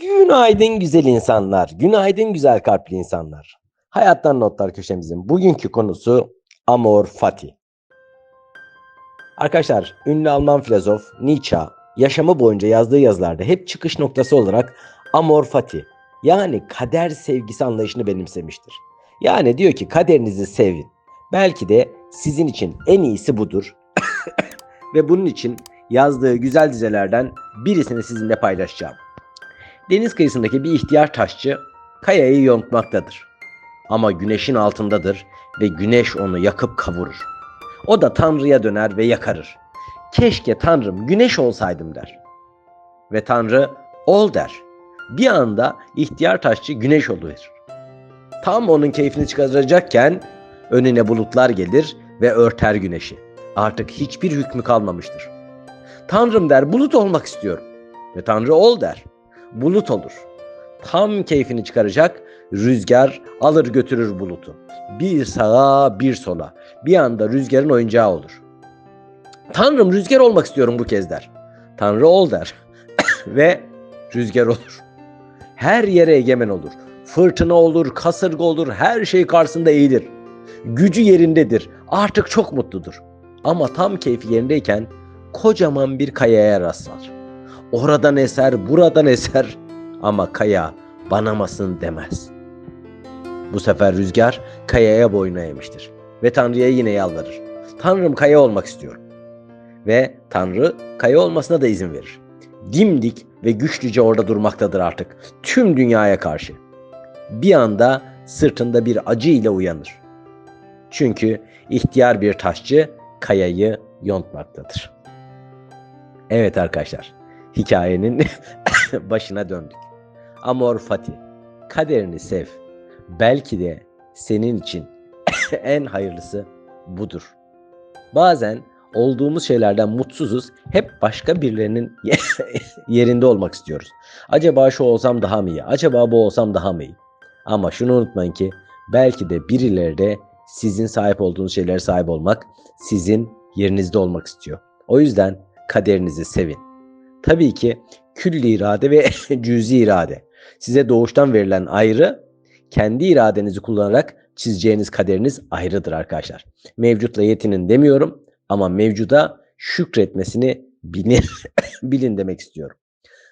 Günaydın güzel insanlar. Günaydın güzel kalpli insanlar. Hayattan Notlar köşemizin bugünkü konusu Amor Fati. Arkadaşlar ünlü Alman filozof Nietzsche yaşamı boyunca yazdığı yazılarda hep çıkış noktası olarak Amor Fati yani kader sevgisi anlayışını benimsemiştir. Yani diyor ki kaderinizi sevin. Belki de sizin için en iyisi budur. Ve bunun için yazdığı güzel dizelerden birisini sizinle paylaşacağım. Deniz kıyısındaki bir ihtiyar taşçı kayayı yontmaktadır. Ama güneşin altındadır ve güneş onu yakıp kavurur. O da Tanrı'ya döner ve yakarır. Keşke Tanrım güneş olsaydım der. Ve Tanrı ol der. Bir anda ihtiyar taşçı güneş oluyor. Tam onun keyfini çıkaracakken önüne bulutlar gelir ve örter güneşi. Artık hiçbir hükmü kalmamıştır. Tanrım der bulut olmak istiyorum. Ve Tanrı ol der bulut olur. Tam keyfini çıkaracak rüzgar alır götürür bulutu. Bir sağa bir sola. Bir anda rüzgarın oyuncağı olur. Tanrım rüzgar olmak istiyorum bu kez der. Tanrı ol der. Ve rüzgar olur. Her yere egemen olur. Fırtına olur, kasırga olur, her şey karşısında eğilir. Gücü yerindedir. Artık çok mutludur. Ama tam keyfi yerindeyken kocaman bir kayaya rastlar. Oradan eser, buradan eser ama kaya banamasın demez. Bu sefer rüzgar kayaya boyun eğmiştir ve Tanrı'ya yine yalvarır. Tanrım kaya olmak istiyorum. Ve Tanrı kaya olmasına da izin verir. Dimdik ve güçlüce orada durmaktadır artık tüm dünyaya karşı. Bir anda sırtında bir acı ile uyanır. Çünkü ihtiyar bir taşçı kayayı yontmaktadır. Evet arkadaşlar, hikayenin başına döndük. Amor fati. Kaderini sev. Belki de senin için en hayırlısı budur. Bazen olduğumuz şeylerden mutsuzuz. Hep başka birilerinin yerinde olmak istiyoruz. Acaba şu olsam daha mı iyi? Acaba bu olsam daha mı iyi? Ama şunu unutmayın ki belki de birileri de sizin sahip olduğunuz şeylere sahip olmak, sizin yerinizde olmak istiyor. O yüzden kaderinizi sevin. Tabii ki külli irade ve cüzi irade. Size doğuştan verilen ayrı, kendi iradenizi kullanarak çizeceğiniz kaderiniz ayrıdır arkadaşlar. Mevcutla yetinin demiyorum ama mevcuda şükretmesini bilin, bilin demek istiyorum.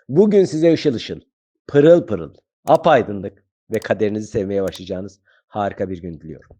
Bugün size ışıl ışıl, pırıl pırıl, apaydınlık ve kaderinizi sevmeye başlayacağınız harika bir gün diliyorum.